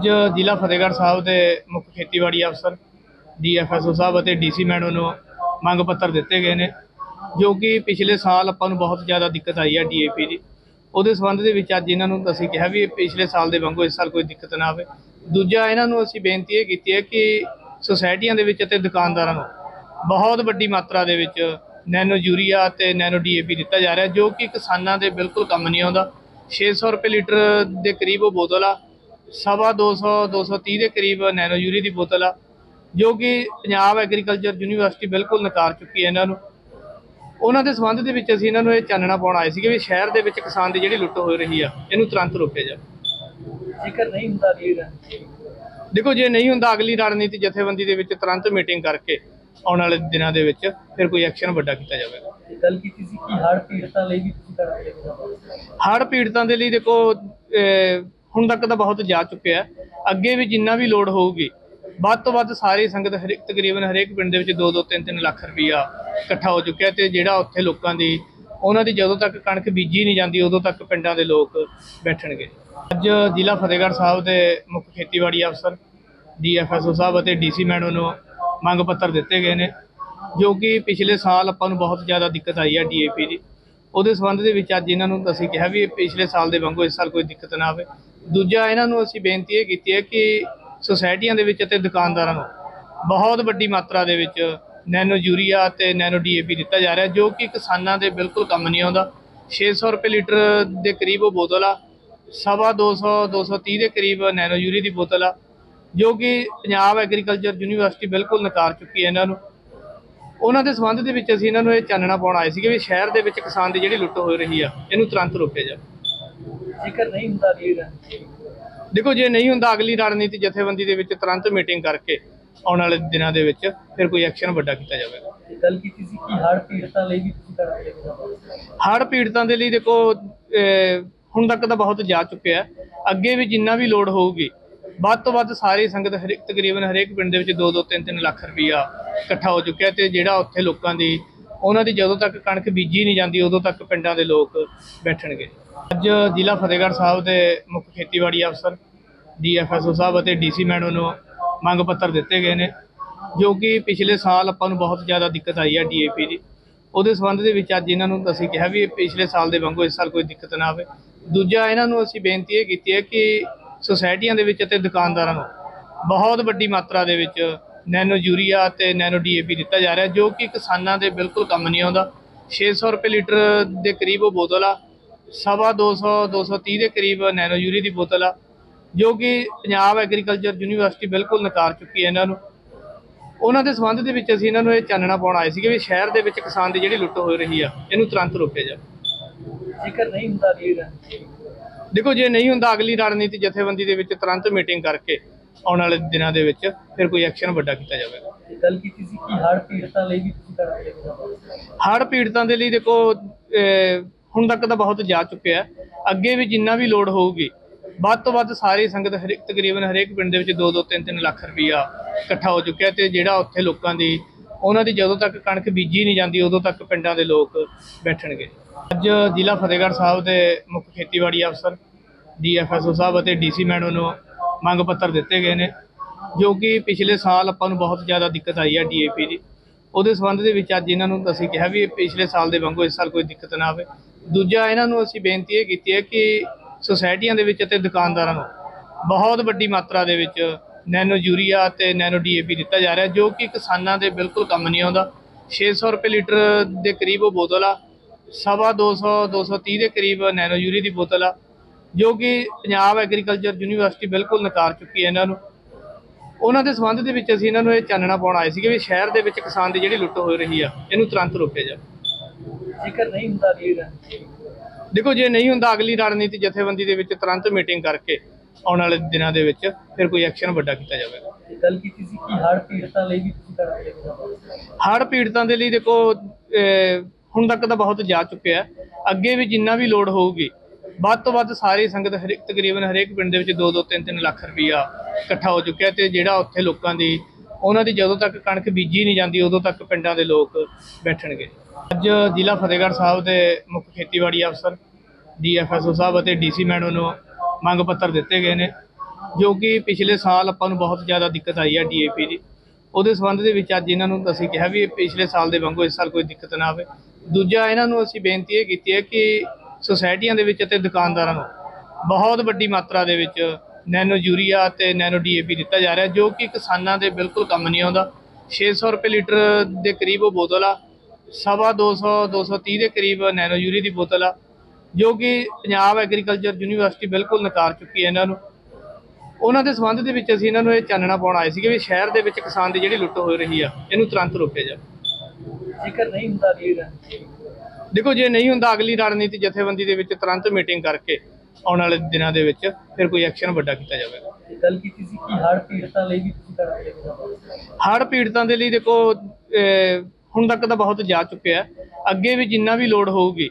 ਅੱਜ ਜ਼ਿਲ੍ਹਾ ਫਤਿਹਗੜ੍ਹ ਸਾਹਿਬ ਦੇ ਮੁੱਖ ਖੇਤੀਬਾੜੀ ਅਫਸਰ ਡੀਐਫਐਸਓ ਸਾਹਿਬ ਅਤੇ ਡੀਸੀ ਮੈਡਮ ਨੂੰ ਮੰਗ ਪੱਤਰ ਦਿੱਤੇ ਗਏ ਨੇ, ਜੋ ਕਿ ਪਿਛਲੇ ਸਾਲ ਆਪਾਂ ਨੂੰ ਬਹੁਤ ਜ਼ਿਆਦਾ ਦਿੱਕਤ ਆਈ ਹੈ ਡੀਏਪੀ ਦੀ। ਉਹਦੇ ਸੰਬੰਧ ਦੇ ਵਿੱਚ ਅੱਜ ਇਹਨਾਂ ਨੂੰ ਅਸੀਂ ਕਿਹਾ ਵੀ ਪਿਛਲੇ ਸਾਲ ਦੇ ਵਾਂਗੂ ਇਸ ਸਾਲ ਕੋਈ ਦਿੱਕਤ ਨਾ ਆਵੇ। ਦੂਜਾ ਇਹਨਾਂ ਨੂੰ ਅਸੀਂ ਬੇਨਤੀ ਇਹ ਕੀਤੀ ਹੈ ਕਿ ਸੁਸਾਇਟੀਆਂ ਦੇ ਵਿੱਚ ਅਤੇ ਦੁਕਾਨਦਾਰਾਂ ਨੂੰ ਬਹੁਤ ਵੱਡੀ ਮਾਤਰਾ ਦੇ ਵਿੱਚ ਨੈਨੋ ਯੂਰੀਆ ਤੇ ਨੈਨੋ ਡੀਏਪੀ ਦਿੱਤਾ ਜਾ ਰਿਹਾ, ਜੋ ਕਿ ਕਿਸਾਨਾਂ ਦੇ ਬਿਲਕੁਲ ਕੰਮ ਨਹੀਂ ਆਉਂਦਾ। 600 ਰੁਪਏ ਲੀਟਰ ਦੇ ਕਰੀਬ ਉਹ ਬੋਤਲ ਆ ਸਵਾ 200 230 ਦੇ ਕਰੀਬ ਨੈਨੋ ਯੂਰੀ ਦੀ ਬੋਤਲ ਆ ਜੋ ਕਿ ਪੰਜਾਬ ਐਗਰੀਕਲਚਰ ਯੂਨੀਵਰਸਿਟੀ ਬਿਲਕੁਲ ਨਕਾਰ ਚੁੱਕੀ ਹੈ ਇਹਨਾਂ ਨੂੰ। ਉਹਨਾਂ ਦੇ ਸੰਬੰਧ ਦੇ ਵਿੱਚ ਅਸੀਂ ਇਹਨਾਂ ਨੂੰ ਇਹ ਚਾਨਣਾ ਪਾਉਣ ਆਏ ਸੀਗੇ ਵੀ ਸ਼ਹਿਰ ਦੇ ਵਿੱਚ ਕਿਸਾਨ ਦੀ ਜਿਹੜੀ ਲੁੱਟ ਹੋ ਰਹੀ ਆ ਇਹਨੂੰ ਤੁਰੰਤ ਰੋਕਿਆ ਜਾਵੇ। ਜੇਕਰ ਨਹੀਂ ਹੁੰਦਾ ਅਗਲੀ ਦੇਖੋ ਜੇ ਨਹੀਂ ਹੁੰਦਾ ਅਗਲੀ ਰਣਨੀਤੀ ਜਥੇਬੰਦੀ ਦੇ ਵਿੱਚ ਤੁਰੰਤ ਮੀਟਿੰਗ ਕਰਕੇ ਆਉਣ ਵਾਲੇ ਦਿਨਾਂ ਦੇ ਵਿੱਚ ਫਿਰ ਕੋਈ ਐਕਸ਼ਨ ਵੱਡਾ ਕੀਤਾ ਜਾਵੇਗਾ ਤੇ ਗੱਲ ਕੀਤੀ ਸੀ ਕਿ ਹੜ੍ਹ ਪੀੜਤਾਂ ਲਈ ਵੀ ਤੁਸੀਂ ਕਰਾਂਗੇ ਹੜ੍ਹ ਪੀੜਤਾਂ ਦੇ ਲਈ ਦੇਖੋ ਹੁਣ ਤੱਕ ਤਾਂ ਬਹੁਤ ਜਾ ਚੁੱਕਿਆ ਅੱਗੇ ਵੀ ਜਿੰਨਾ ਵੀ ਲੋਡ ਹੋਊਗੀ, ਵੱਧ ਤੋਂ ਵੱਧ ਸਾਰੀ ਸੰਗਤ ਹਰੇਕ, ਤਕਰੀਬਨ ਹਰੇਕ ਪਿੰਡ ਦੇ ਵਿੱਚ 2-2 3-3 ਲੱਖ ਰੁਪਈਆ ਇਕੱਠਾ ਹੋ ਚੁੱਕਿਆ ਤੇ ਜਿਹੜਾ ਉੱਥੇ ਲੋਕਾਂ ਦੀ, ਉਹਨਾਂ ਦੀ ਜਦੋਂ ਤੱਕ ਕਣਕ ਬੀਜੀ ਨਹੀਂ ਜਾਂਦੀ, ਉਦੋਂ ਤੱਕ ਪਿੰਡਾਂ ਦੇ ਲੋਕ ਬੈਠਣਗੇ। ਅੱਜ ਜ਼ਿਲ੍ਹਾ ਫਤਿਹਗੜ੍ਹ ਸਾਹਿਬ ਦੇ ਮੁੱਖ ਖੇਤੀਬਾੜੀ ਅਫਸਰ, ਡੀਐਫਐਸਓ ਸਾਹਿਬ ਅਤੇ ਡੀਸੀ ਮੈਡਮ ਨੂੰ ਮੰਗ ਪੱਤਰ ਦਿੱਤੇ ਗਏ ਨੇ, ਜੋ ਕਿ ਪਿਛਲੇ ਸਾਲ ਆਪਾਂ ਨੂੰ ਬਹੁਤ ਜ਼ਿਆਦਾ ਦਿੱਕਤ ਆਈ ਹੈ ਡੀਏਪੀ ਦੀ। ਉਹਦੇ ਸੰਬੰਧ ਦੇ ਵਿੱਚ ਅੱਜ ਇਹਨਾਂ ਨੂੰ ਅਸੀਂ ਕਿਹਾ ਵੀ ਪਿਛਲੇ ਸਾਲ ਦੇ ਵਾਂਗੂ ਇਸ ਸਾਲ ਕੋਈ ਦਿੱਕਤ ਨਾ ਆਵੇ। ਦੂਜਾ ਇਹਨਾਂ ਨੂੰ ਅਸੀਂ ਬੇਨਤੀ ਇਹ ਕੀਤੀ ਹੈ ਕਿ ਸੁਸਾਇਟੀਆਂ ਦੇ ਵਿੱਚ ਅਤੇ ਦੁਕਾਨਦਾਰਾਂ ਨੂੰ ਬਹੁਤ ਵੱਡੀ ਮਾਤਰਾ ਦੇ ਵਿੱਚ ਨੈਨੋ ਯੂਰੀਆ ਤੇ ਨੈਨੋ ਡੀਏਪੀ ਦਿੱਤਾ ਜਾ ਰਿਹਾ, ਜੋ ਕਿ ਕਿਸਾਨਾਂ ਦੇ ਬਿਲਕੁਲ ਕੰਮ ਨਹੀਂ ਆਉਂਦਾ। 600 ਰੁਪਏ ਲੀਟਰ ਦੇ ਕਰੀਬ ਉਹ ਬੋਤਲ ਆ, ਸਵਾ 200 230 ਦੇ ਕਰੀਬ ਨੈਨੋ ਯੂਰੀ ਦੀ ਬੋਤਲ ਆ, ਜੋ ਕਿ ਪੰਜਾਬ ਐਗਰੀਕਲਚਰ ਯੂਨੀਵਰਸਿਟੀ ਬਿਲਕੁਲ ਨਕਾਰ ਚੁੱਕੀ ਹੈ ਇਹਨਾਂ ਨੂੰ। ਉਹਨਾਂ ਦੇ ਸੰਬੰਧ ਦੇ ਵਿੱਚ ਅਸੀਂ ਇਹਨਾਂ ਨੂੰ ਇਹ ਚਾਨਣਾ ਪਾਉਣ ਆਏ ਸੀਗੇ ਵੀ ਸ਼ਹਿਰ ਦੇ ਵਿੱਚ ਕਿਸਾਨ ਦੀ ਜਿਹੜੀ ਲੁੱਟ ਹੋ ਰਹੀ ਆ ਇਹਨੂੰ ਤੁਰੰਤ ਰੋਕਿਆ ਜਾਵੇ। ਜੇਕਰ ਨਹੀਂ ਹੁੰਦਾ ਅਗਲੀ ਦੇਖੋ ਜੇ ਨਹੀਂ ਹੁੰਦਾ ਅਗਲੀ ਰਣਨੀਤੀ ਜਥੇਬੰਦੀ ਦੇ ਵਿੱਚ ਤੁਰੰਤ ਮੀਟਿੰਗ ਕਰਕੇ ਆਉਣ ਵਾਲੇ ਦਿਨਾਂ ਦੇ ਵਿੱਚ ਫਿਰ ਕੋਈ ਐਕਸ਼ਨ ਵੱਡਾ ਕੀਤਾ ਜਾਵੇਗਾ ਗੱਲ ਕੀਤੀ ਸੀ ਕਿ ਹੜ੍ਹ ਪੀੜਤਾਂ ਲਈ ਵੀ ਤੁਸੀਂ ਕਰਾਂਗੇ ਹੜ੍ਹ ਪੀੜਤਾਂ ਦੇ ਲਈ ਦੇਖੋ ਹੁਣ ਤੱਕ ਤਾਂ ਬਹੁਤ ਜਾ ਚੁੱਕਿਆ। ਅੱਗੇ ਵੀ ਜਿੰਨਾ ਵੀ ਲੋਡ ਹੋਊਗੀ ਵੱਧ ਤੋਂ ਵੱਧ ਸਾਰੀ ਸੰਗਤ ਹਰੇਕ, ਤਕਰੀਬਨ ਹਰੇਕ ਪਿੰਡ ਦੇ ਵਿੱਚ 2-2 3-3 ਲੱਖ ਰੁਪਈਆ ਇਕੱਠਾ ਹੋ ਚੁੱਕਿਆ ਤੇ ਜਿਹੜਾ ਉੱਥੇ ਲੋਕਾਂ ਦੀ, ਉਹਨਾਂ ਦੀ ਜਦੋਂ ਤੱਕ ਕਣਕ ਬੀਜੀ ਨਹੀਂ ਜਾਂਦੀ, ਉਦੋਂ ਤੱਕ ਪਿੰਡਾਂ ਦੇ ਲੋਕ ਬੈਠਣਗੇ। ਅੱਜ ਜ਼ਿਲ੍ਹਾ ਫਤਿਹਗੜ੍ਹ ਸਾਹਿਬ ਦੇ ਮੁੱਖ ਖੇਤੀਬਾੜੀ ਅਫਸਰ, ਡੀਐਫਐਸਓ ਸਾਹਿਬ ਅਤੇ ਡੀਸੀ ਮੈਡਮ ਨੂੰ ਮੰਗ ਪੱਤਰ ਦਿੱਤੇ ਗਏ ਨੇ, ਜੋ ਕਿ ਪਿਛਲੇ ਸਾਲ ਆਪਾਂ ਨੂੰ ਬਹੁਤ ਜ਼ਿਆਦਾ ਦਿੱਕਤ ਆਈ ਹੈ ਡੀਏਪੀ ਦੀ। ਉਹਦੇ ਸੰਬੰਧ ਦੇ ਵਿੱਚ ਅੱਜ ਇਹਨਾਂ ਨੂੰ ਅਸੀਂ ਕਿਹਾ ਵੀ ਪਿਛਲੇ ਸਾਲ ਦੇ ਵਾਂਗੂ ਇਸ ਸਾਲ ਕੋਈ ਦਿੱਕਤ ਨਾ ਆਵੇ। ਦੂਜਾ ਇਹਨਾਂ ਨੂੰ ਅਸੀਂ ਬੇਨਤੀ ਇਹ ਕੀਤੀ ਹੈ ਕਿ ਸੁਸਾਇਟੀਆਂ ਦੇ ਵਿੱਚ ਅਤੇ ਦੁਕਾਨਦਾਰਾਂ ਨੂੰ। ਬਹੁਤ ਵੱਡੀ ਮਾਤਰਾ ਦੇ ਵਿੱਚ ਨੈਨੋ ਯੂਰੀਆ ਤੇ ਨੈਨੋ ਡੀਏਪੀ ਦਿੱਤਾ ਜਾ ਰਿਹਾ, ਜੋ ਕਿ ਕਿਸਾਨਾਂ ਦੇ ਬਿਲਕੁਲ ਕੰਮ ਨਹੀਂ ਆਉਂਦਾ। 600 ਰੁਪਏ ਲੀਟਰ ਦੇ ਕਰੀਬ ਉਹ ਬੋਤਲ ਆ, ਸਵਾ 200 230 ਦੇ ਕਰੀਬ ਨੈਨੋ ਯੂਰੀ ਦੀ ਬੋਤਲ ਆ, ਜੋ ਕਿ ਪੰਜਾਬ ਐਗਰੀਕਲਚਰ ਯੂਨੀਵਰਸਿਟੀ ਬਿਲਕੁਲ ਨਕਾਰ ਚੁੱਕੀ ਹੈ ਇਹਨਾਂ ਨੂੰ। ਉਹਨਾਂ ਦੇ ਸੰਬੰਧ ਦੇ ਵਿੱਚ ਅਸੀਂ ਇਹਨਾਂ ਨੂੰ ਇਹ ਚਾਨਣਾ ਪਾਉਣ ਆਏ ਸੀਗੇ ਵੀ ਸ਼ਹਿਰ ਦੇ ਵਿੱਚ ਕਿਸਾਨ ਦੀ ਜਿਹੜੀ ਲੁੱਟ ਹੋ ਰਹੀ ਆ, ਇਹਨੂੰ ਤੁਰੰਤ ਰੋਕਿਆ ਜਾਵੇ। ਜੇਕਰ ਨਹੀਂ ਹੁੰਦਾ ਅਗਲੀ ਰਨ ਦੇਖੋ ਜੇ ਨਹੀਂ ਹੁੰਦਾ ਅਗਲੀ ਰਣਨੀਤੀ ਜਥੇਬੰਦੀ ਦੇ ਵਿੱਚ ਤੁਰੰਤ ਮੀਟਿੰਗ ਕਰਕੇ ਆਉਣ ਵਾਲੇ ਦਿਨਾਂ ਦੇ ਵਿੱਚ ਫਿਰ ਕੋਈ ਐਕਸ਼ਨ ਵੱਡਾ ਕੀਤਾ ਜਾਵੇਗਾ ਗੱਲ ਕੀਤੀ ਸੀ ਕਿ ਹੜ੍ਹ ਪੀੜਤਾਂ ਲਈ ਵੀ ਤੁਸੀਂ ਕਰਾਂਗੇ ਹੜ੍ਹ ਪੀੜਤਾਂ ਦੇ ਲਈ ਦੇਖੋ ਹੁਣ ਤੱਕ ਤਾਂ ਬਹੁਤ ਜਾ ਚੁੱਕਿਆ ਹੈ। ਅੱਗੇ ਵੀ ਜਿੰਨਾ ਵੀ ਲੋਡ ਹੋਊਗੀ ਵੱਧ ਤੋਂ ਵੱਧ ਸਾਰੀ ਸੰਗਤ ਹਰੇਕ ਤਕਰੀਬਨ ਹਰੇਕ ਪਿੰਡ ਦੇ ਵਿੱਚ 2-2 3-3 ਲੱਖ ਰੁਪਈਆ ਇਕੱਠਾ ਹੋ ਚੁੱਕਿਆ ਤੇ ਜਿਹੜਾ ਉੱਥੇ ਲੋਕਾਂ ਦੀ ਉਹਨਾਂ ਦੀ ਜਦੋਂ ਤੱਕ ਕਣਕ ਬੀਜੀ ਨਹੀਂ ਜਾਂਦੀ ਉਦੋਂ ਤੱਕ ਪਿੰਡਾਂ ਦੇ ਲੋਕ ਬੈਠਣਗੇ। ਅੱਜ ਜ਼ਿਲ੍ਹਾ ਫਤਿਹਗੜ੍ਹ ਸਾਹਿਬ ਦੇ ਮੁੱਖ ਖੇਤੀਬਾੜੀ ਅਫਸਰ ਡੀਐਫਐਸਓ ਸਾਹਿਬ ਅਤੇ ਡੀਸੀ ਮੈਡਮ ਨੂੰ ਮੰਗ ਪੱਤਰ ਦਿੱਤੇ ਗਏ ਨੇ, ਜੋ ਕਿ ਪਿਛਲੇ ਸਾਲ ਆਪਾਂ ਨੂੰ ਬਹੁਤ ਜ਼ਿਆਦਾ ਦਿੱਕਤ ਆਈ ਹੈ ਡੀਏਪੀ ਦੀ। ਉਹਦੇ ਸੰਬੰਧ ਦੇ ਵਿੱਚ ਅੱਜ ਇਹਨਾਂ ਨੂੰ ਅਸੀਂ ਕਿਹਾ ਵੀ ਪਿਛਲੇ ਸਾਲ ਦੇ ਵਾਂਗੂ ਇਸ ਸਾਲ ਕੋਈ ਦਿੱਕਤ ਨਾ ਆਵੇ। ਦੂਜਾ ਇਹਨਾਂ ਨੂੰ ਅਸੀਂ ਬੇਨਤੀ ਇਹ ਕੀਤੀ ਹੈ ਕਿ ਸੁਸਾਇਟੀਆਂ ਦੇ ਵਿੱਚ ਅਤੇ ਦੁਕਾਨਦਾਰਾਂ ਨੂੰ ਬਹੁਤ ਵੱਡੀ ਮਾਤਰਾ ਦੇ ਵਿੱਚ ਨੈਨੋ ਯੂਰੀਆ ਤੇ ਨੈਨੋ ਡੀਏਪੀ ਦਿੱਤਾ ਜਾ ਰਿਹਾ, ਜੋ ਕਿ ਕਿਸਾਨਾਂ ਦੇ ਬਿਲਕੁਲ ਕੰਮ ਨਹੀਂ ਆਉਂਦਾ। 600 ਰੁਪਏ ਲੀਟਰ ਦੇ ਕਰੀਬ ਉਹ ਬੋਤਲ ਆ ਸਵਾ 200 230 ਦੇ ਕਰੀਬ ਨੈਨੋ ਯੂਰੀ ਦੀ ਬੋਤਲ ਆ ਜੋ ਕਿ ਪੰਜਾਬ ਐਗਰੀਕਲਚਰ ਯੂਨੀਵਰਸਿਟੀ ਬਿਲਕੁਲ ਨਕਾਰ ਚੁੱਕੀ ਹੈ ਇਹਨਾਂ ਨੂੰ। ਉਹਨਾਂ ਦੇ ਸੰਬੰਧ ਦੇ ਵਿੱਚ ਅਸੀਂ ਇਹਨਾਂ ਨੂੰ ਇਹ ਚਾਨਣਾ ਪਾਉਣ ਆਏ ਸੀਗੇ ਵੀ ਸ਼ਹਿਰ ਦੇ ਵਿੱਚ ਕਿਸਾਨ ਦੀ ਜਿਹੜੀ ਲੁੱਟ ਹੋ ਰਹੀ ਆ ਇਹਨੂੰ ਤੁਰੰਤ ਰੋਕਿਆ ਜਾਵੇ। ਜੇਕਰ ਨਹੀਂ ਹੁੰਦਾ ਅਗਲੀ ਰਨ ਦੇਖੋ ਜੇ ਨਹੀਂ ਹੁੰਦਾ ਅਗਲੀ ਰਣਨੀਤੀ ਜਥੇਬੰਦੀ ਦੇ ਵਿੱਚ ਤੁਰੰਤ ਮੀਟਿੰਗ ਕਰਕੇ ਆਉਣ ਵਾਲੇ ਦਿਨਾਂ ਦੇ ਵਿੱਚ ਫਿਰ ਕੋਈ ਐਕਸ਼ਨ ਵੱਡਾ ਕੀਤਾ ਜਾਵੇਗਾ ਤੇ ਗੱਲ ਕੀਤੀ ਸੀ ਕਿ ਹੜ੍ਹ ਪੀੜਤਾਂ ਲਈ ਵੀ ਤੁਸੀਂ ਕਰਾਂਗੇ ਹੜ੍ਹ ਪੀੜਤਾਂ ਦੇ ਲਈ ਦੇਖੋ ਹੁਣ ਤੱਕ ਤਾਂ ਬਹੁਤ ਜਾ ਚੁੱਕਿਆ ਅੱਗੇ ਵੀ ਜਿੰਨਾ ਵੀ ਲੋਡ ਹੋਊਗੀ, ਵੱਧ ਤੋਂ ਵੱਧ ਸਾਰੀ ਸੰਗਤ ਹਰੇਕ, ਤਕਰੀਬਨ ਹਰੇਕ ਪਿੰਡ ਦੇ ਵਿੱਚ 2-2 3-3 ਲੱਖ ਰੁਪਈਆ ਇਕੱਠਾ ਹੋ ਚੁੱਕਿਆ ਤੇ ਜਿਹੜਾ ਉੱਥੇ ਲੋਕਾਂ ਦੀ, ਉਹਨਾਂ ਦੀ ਜਦੋਂ ਤੱਕ ਕਣਕ ਬੀਜੀ ਨਹੀਂ ਜਾਂਦੀ, ਉਦੋਂ ਤੱਕ ਪਿੰਡਾਂ ਦੇ ਲੋਕ ਬੈਠਣਗੇ। ਅੱਜ ਜ਼ਿਲ੍ਹਾ ਫਤਿਹਗੜ੍ਹ ਸਾਹਿਬ ਦੇ ਮੁੱਖ ਖੇਤੀਬਾੜੀ ਅਫਸਰ, ਡੀਐਫਐਸਓ ਸਾਹਿਬ ਅਤੇ ਡੀਸੀ ਮੈਡਮ ਨੂੰ ਮੰਗ ਪੱਤਰ ਦਿੱਤੇ ਗਏ ਨੇ, ਜੋ ਕਿ ਪਿਛਲੇ ਸਾਲ ਆਪਾਂ ਨੂੰ ਬਹੁਤ ਜ਼ਿਆਦਾ ਦਿੱਕਤ ਆਈ ਹੈ ਡੀਏਪੀ ਦੀ। ਉਹਦੇ ਸੰਬੰਧ ਦੇ ਵਿੱਚ ਅੱਜ ਇਹਨਾਂ ਨੂੰ ਅਸੀਂ ਕਿਹਾ ਵੀ ਪਿਛਲੇ ਸਾਲ ਦੇ ਵਾਂਗੂ ਇਸ ਸਾਲ ਕੋਈ ਦਿੱਕਤ ਨਾ ਆਵੇ। ਦੂਜਾ ਇਹਨਾਂ ਨੂੰ ਅਸੀਂ ਬੇਨਤੀ ਇਹ ਕੀਤੀ ਹੈ ਕਿ ਸੁਸਾਇਟੀਆਂ ਦੇ ਵਿੱਚ ਅਤੇ ਦੁਕਾਨਦਾਰਾਂ ਨੂੰ ਬਹੁਤ ਵੱਡੀ ਮਾਤਰਾ ਦੇ ਵਿੱਚ ਨੈਨੋ ਯੂਰੀਆ ਤੇ ਨੈਨੋ ਡੀਏਪੀ ਦਿੱਤਾ ਜਾ ਰਿਹਾ, ਜੋ ਕਿ ਕਿਸਾਨਾਂ ਦੇ ਬਿਲਕੁਲ ਕੰਮ ਨਹੀਂ ਆਉਂਦਾ। 600 ਰੁਪਏ ਲੀਟਰ ਦੇ ਕਰੀਬ ਉਹ ਬੋਤਲ ਆ, ਸਵਾ 200 230 ਦੇ ਕਰੀਬ ਨੈਨੋ ਯੂਰੀ ਦੀ ਬੋਤਲ ਆ, ਜੋ ਕਿ ਪੰਜਾਬ ਐਗਰੀਕਲਚਰ ਯੂਨੀਵਰਸਿਟੀ ਬਿਲਕੁਲ ਨਕਾਰ ਚੁੱਕੀ ਹੈ ਇਹਨਾਂ ਨੂੰ। ਉਹਨਾਂ ਦੇ ਸੰਬੰਧ ਦੇ ਵਿੱਚ ਅਸੀਂ ਇਹਨਾਂ ਨੂੰ ਇਹ ਚਾਨਣਾ ਪਾਉਣ ਆਏ ਸੀਗੇ ਵੀ ਸ਼ਹਿਰ ਦੇ ਵਿੱਚ ਕਿਸਾਨ ਦੀ ਜਿਹੜੀ ਲੁੱਟ ਹੋ ਰਹੀ ਆ, ਇਹਨੂੰ ਤੁਰੰਤ ਰੋਕਿਆ ਜਾਵੇ। ਜੇਕਰ ਨਹੀਂ ਹੁੰਦਾ ਅਗਲੀ ਰਣਨੀਤੀ ਦੇਖੋ ਜੇ ਨਹੀਂ ਹੁੰਦਾ ਅਗਲੀ ਰਣਨੀਤੀ ਜਥੇਬੰਦੀ ਦੇ ਵਿੱਚ ਤੁਰੰਤ ਮੀਟਿੰਗ ਕਰਕੇ ਆਉਣ ਵਾਲੇ ਦਿਨਾਂ ਦੇ ਵਿੱਚ ਫਿਰ ਕੋਈ ਐਕਸ਼ਨ ਵੱਡਾ ਕੀਤਾ ਜਾਵੇਗਾ ਗੱਲ ਕੀਤੀ ਸੀ ਕਿ ਹੜ੍ਹ ਪੀੜਤਾਂ ਲਈ ਵੀ ਤੁਸੀਂ ਕਰਾਂਗੇ ਹੜ੍ਹ ਪੀੜਤਾਂ ਦੇ ਲਈ ਦੇਖੋ ਹੁਣ ਤੱਕ ਤਾਂ ਬਹੁਤ ਜਾ ਚੁੱਕਿਆ ਹੈ। ਅੱਗੇ ਵੀ ਜਿੰਨਾ ਵੀ ਲੋਡ ਹੋਊਗੀ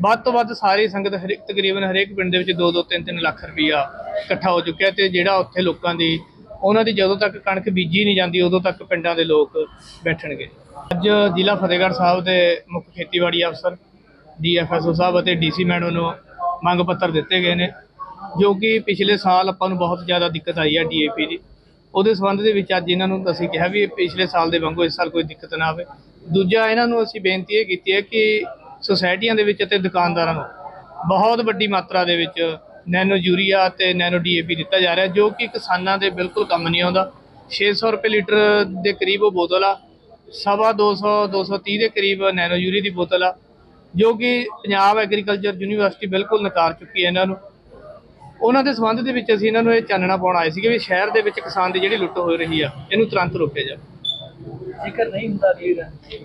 ਵੱਧ ਤੋਂ ਵੱਧ ਸਾਰੀ ਸੰਗਤ ਹਰੇਕ ਤਕਰੀਬਨ ਹਰੇਕ ਪਿੰਡ ਦੇ ਵਿੱਚ 2-2 3-3 ਲੱਖ ਰੁਪਈਆ ਇਕੱਠਾ ਹੋ ਚੁੱਕਿਆ ਤੇ ਜਿਹੜਾ ਉੱਥੇ ਲੋਕਾਂ ਦੀ ਉਹਨਾਂ ਦੀ ਜਦੋਂ ਤੱਕ ਕਣਕ ਬੀਜੀ ਨਹੀਂ ਜਾਂਦੀ, ਉਦੋਂ ਤੱਕ ਪਿੰਡਾਂ ਦੇ ਲੋਕ ਬੈਠਣਗੇ। ਅੱਜ ਜ਼ਿਲ੍ਹਾ ਫਤਿਹਗੜ੍ਹ ਸਾਹਿਬ ਦੇ ਮੁੱਖ ਖੇਤੀਬਾੜੀ ਅਫਸਰ ਡੀਐਫਐਸਓ ਸਾਹਿਬ ਅਤੇ ਡੀਸੀ ਮੈਡਮ ਨੂੰ ਮੰਗ ਪੱਤਰ ਦਿੱਤੇ ਗਏ ਨੇ, ਜੋ ਕਿ ਪਿਛਲੇ ਸਾਲ ਆਪਾਂ ਨੂੰ ਬਹੁਤ ਜ਼ਿਆਦਾ ਦਿੱਕਤ ਆਈ ਹੈ ਡੀਏਪੀ ਦੀ। ਉਹਦੇ ਸੰਬੰਧ ਦੇ ਵਿੱਚ ਅੱਜ ਇਹਨਾਂ ਨੂੰ ਅਸੀਂ ਕਿਹਾ ਵੀ ਪਿਛਲੇ ਸਾਲ ਦੇ ਵਾਂਗੂ ਇਸ ਸਾਲ ਕੋਈ ਦਿੱਕਤ ਨਾ ਆਵੇ। ਦੂਜਾ ਇਹਨਾਂ ਨੂੰ ਅਸੀਂ ਬੇਨਤੀ ਇਹ ਕੀਤੀ ਹੈ ਕਿ ਸੁਸਾਇਟੀਆਂ ਦੇ ਵਿੱਚ ਅਤੇ ਦੁਕਾਨਦਾਰਾਂ ਨੂੰ ਬਹੁਤ ਵੱਡੀ ਮਾਤਰਾ ਦੇ ਵਿੱਚ ਨੈਨੋ ਯੂਰੀਆ ਤੇ ਨੈਨੋ ਡੀਏਪੀ ਦਿੱਤਾ ਜਾ ਰਿਹਾ ਜੋ ਕਿ ਕਿਸਾਨਾਂ ਦੇ ਬਿਲਕੁਲ ਕੰਮ ਨਹੀਂ ਆਉਂਦਾ। 600 ਰੁਪਏ ਲੀਟਰ ਦੇ ਕਰੀਬ ਉਹ ਬੋਤਲ ਆ ਸਵਾ 200 230 ਦੇ ਕਰੀਬ ਨੈਨੋ ਯੂਰੀ ਦੀ ਬੋਤਲ ਆ ਜੋ ਕਿ ਪੰਜਾਬ ਐਗਰੀਕਲਚਰ ਯੂਨੀਵਰਸਿਟੀ ਬਿਲਕੁਲ ਨਕਾਰ ਚੁੱਕੀ ਹੈ ਇਹਨਾਂ ਨੂੰ। ਉਹਨਾਂ ਦੇ ਸੰਬੰਧ ਦੇ ਵਿੱਚ ਅਸੀਂ ਇਹਨਾਂ ਨੂੰ ਇਹ ਚਾਨਣਾ ਪਾਉਣ ਆਏ ਸੀਗੇ ਵੀ ਸ਼ਹਿਰ ਦੇ ਵਿੱਚ ਕਿਸਾਨ ਦੀ ਜਿਹੜੀ ਲੁੱਟ ਹੋ ਰਹੀ ਆ ਇਹਨੂੰ ਤੁਰੰਤ ਰੋਕਿਆ ਜਾਵੇ। ਜੇਕਰ ਨਹੀਂ ਹੁੰਦਾ ਅਗਲੀ ਰਣਨੀਤੀ।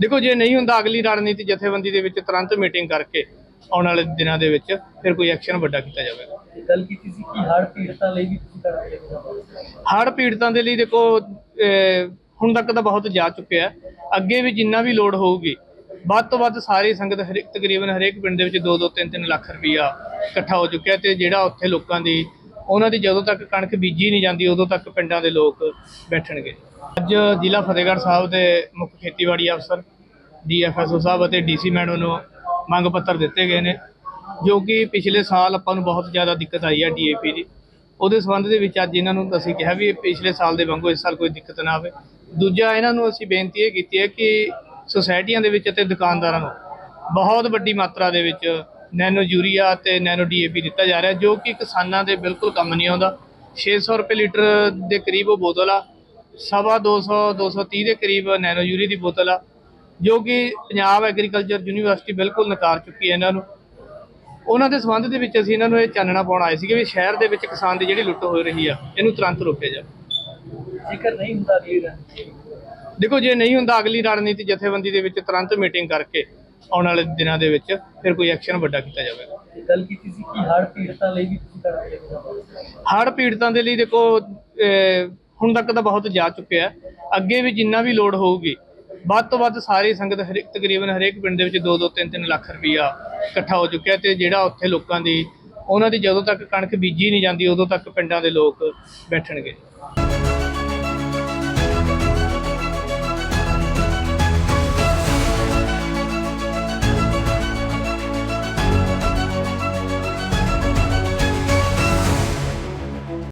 ਦੇਖੋ ਜੇ ਨਹੀਂ ਹੁੰਦਾ ਅਗਲੀ ਰਣਨੀਤੀ ਜਥੇਬੰਦੀ ਦੇ ਵਿੱਚ ਤੁਰੰਤ ਮੀਟਿੰਗ ਕਰਕੇ ਆਉਣ ਵਾਲੇ ਦਿਨਾਂ ਦੇ ਵਿੱਚ ਫਿਰ ਕੋਈ ਐਕਸ਼ਨ ਵੱਡਾ ਕੀਤਾ ਜਾਵੇਗਾ ਗੱਲ ਕੀਤੀ ਸੀ ਕਿ ਹੜ੍ਹ ਪੀੜਤਾਂ ਲਈ ਵੀ ਤੁਸੀਂ ਕਰਾਂਗੇ ਹੜ੍ਹ ਪੀੜਤਾਂ ਦੇ ਲਈ ਦੇਖੋ ਅਹ, ਹੁਣ ਤੱਕ ਤਾਂ ਬਹੁਤ ਜਾ ਚੁੱਕਿਆ ਹੈ। ਅੱਗੇ ਵੀ ਜਿੰਨਾ ਵੀ ਲੋਡ ਹੋਊਗੀ ਵੱਧ ਤੋਂ ਵੱਧ ਸਾਰੀ ਸੰਗਤ ਹਰੇਕ ਤਕਰੀਬਨ ਹਰੇਕ ਪਿੰਡ ਦੇ ਵਿੱਚ 2-2 3-3 ਲੱਖ ਰੁਪਈਆ ਇਕੱਠਾ ਹੋ ਚੁੱਕਿਆ ਤੇ ਜਿਹੜਾ ਉੱਥੇ ਲੋਕਾਂ ਦੀ ਉਹਨਾਂ ਦੀ ਜਦੋਂ ਤੱਕ ਕਣਕ ਬੀਜੀ ਨਹੀਂ ਜਾਂਦੀ ਉਦੋਂ ਤੱਕ ਪਿੰਡਾਂ ਦੇ ਲੋਕ ਬੈਠਣਗੇ। ਅੱਜ ਜ਼ਿਲ੍ਹਾ ਫਤਿਹਗੜ੍ਹ ਸਾਹਿਬ ਦੇ ਮੁੱਖ ਖੇਤੀਬਾੜੀ ਅਫਸਰ ਡੀਐਫਐਸਓ ਸਾਹਿਬ ਅਤੇ ਡੀਸੀ ਮੈਡਮ ਨੂੰ ਮੰਗ ਪੱਤਰ ਦਿੱਤੇ ਗਏ ਨੇ, ਜੋ ਕਿ ਪਿਛਲੇ ਸਾਲ ਆਪਾਂ ਨੂੰ ਬਹੁਤ ਜ਼ਿਆਦਾ ਦਿੱਕਤ ਆਈ ਹੈ ਡੀਏਪੀ ਦੀ। ਉਹਦੇ ਸੰਬੰਧ ਦੇ ਵਿੱਚ ਅੱਜ ਇਹਨਾਂ ਨੂੰ ਅਸੀਂ ਕਿਹਾ ਵੀ ਪਿਛਲੇ ਸਾਲ ਦੇ ਵਾਂਗੂ ਇਸ ਸਾਲ ਕੋਈ ਦਿੱਕਤ ਨਾ ਆਵੇ। ਦੂਜਾ ਇਹਨਾਂ ਨੂੰ ਅਸੀਂ ਬੇਨਤੀ ਇਹ ਕੀਤੀ ਹੈ ਕਿ ਸੁਸਾਇਟੀਆਂ ਦੇ ਵਿੱਚ ਅਤੇ ਦੁਕਾਨਦਾਰਾਂ ਨੂੰ ਬਹੁਤ ਵੱਡੀ ਮਾਤਰਾ ਦੇ ਵਿੱਚ ਨੈਨੋ ਯੂਰੀਆ ਤੇ ਨੈਨੋ ਡੀਏਪੀ ਦਿੱਤਾ ਜਾ ਰਿਹਾ, ਜੋ ਕਿ ਕਿਸਾਨਾਂ ਦੇ ਬਿਲਕੁਲ ਕੰਮ ਨਹੀਂ ਆਉਂਦਾ। 600 ਰੁਪਏ ਲੀਟਰ ਦੇ ਕਰੀਬ ਉਹ ਬੋਤਲ ਆ, ਸਵਾ 200 230 ਦੇ ਕਰੀਬ ਨੈਨੋ ਯੂਰੀ ਦੀ ਬੋਤਲ ਆ ਜੋ ਕਿ ਪੰਜਾਬ ਐਗਰੀਕਲਚਰ ਯੂਨੀਵਰਸਿਟੀ ਬਿਲਕੁਲ ਨਕਾਰ ਚੁੱਕੀ ਹੈ ਇਹਨਾਂ ਨੂੰ। ਉਹਨਾਂ ਦੇ ਸੰਬੰਧ ਦੇ ਵਿੱਚ ਅਸੀਂ ਇਹਨਾਂ ਨੂੰ ਇਹ ਚਾਨਣਾ ਪਾਉਣ ਆਏ ਸੀਗੇ ਵੀ ਸ਼ਹਿਰ ਦੇ ਵਿੱਚ ਕਿਸਾਨ ਦੀ ਜਿਹੜੀ ਲੁੱਟ ਹੋ ਰਹੀ ਆ ਇਹਨੂੰ ਤੁਰੰਤ ਰੋਕਿਆ ਜਾਵੇ। ਜੇਕਰ ਨਹੀਂ ਹੁੰਦਾ ਅਗਲੀ ਰਣਨੀਤੀ। ਦੇਖੋ ਜੇ ਨਹੀਂ ਹੁੰਦਾ ਅਗਲੀ ਰਣਨੀਤੀ ਜਥੇਬੰਦੀ ਦੇ ਵਿੱਚ ਤੁਰੰਤ ਮੀਟਿੰਗ ਕਰਕੇ ਆਉਣ ਵਾਲੇ ਦਿਨਾਂ ਦੇ ਵਿੱਚ ਫਿਰ ਕੋਈ ਐਕਸ਼ਨ ਵੱਡਾ ਕੀਤਾ ਜਾਵੇਗਾ ਗੱਲ ਕੀਤੀ ਸੀ ਕਿ ਹੜ੍ਹ ਪੀੜਤਾਂ ਲਈ ਵੀ ਤੁਸੀਂ ਕਰਾਂਗੇ ਹੜ੍ਹ ਪੀੜਤਾਂ ਦੇ ਲਈ ਦੇਖੋ ਹੁਣ ਤੱਕ ਤਾਂ ਬਹੁਤ ਜਾ ਚੁੱਕਿਆ। ਅੱਗੇ ਵੀ ਜਿੰਨਾ ਵੀ ਲੋਡ ਹੋਊਗੀ ਵੱਧ ਤੋਂ ਵੱਧ ਸਾਰੀ ਸੰਗਤ ਹਰੇਕ, ਤਕਰੀਬਨ ਹਰੇਕ ਪਿੰਡ ਦੇ ਵਿੱਚ 2-2 3-3 ਲੱਖ ਰੁਪਈਆ ਇਕੱਠਾ ਹੋ ਚੁੱਕਿਆ ਤੇ ਜਿਹੜਾ ਉੱਥੇ ਲੋਕਾਂ ਦੀ, ਉਹਨਾਂ ਦੀ ਜਦੋਂ ਤੱਕ ਕਣਕ ਬੀਜੀ ਨਹੀਂ ਜਾਂਦੀ, ਉਦੋਂ ਤੱਕ ਪਿੰਡਾਂ ਦੇ ਲੋਕ ਬੈਠਣਗੇ।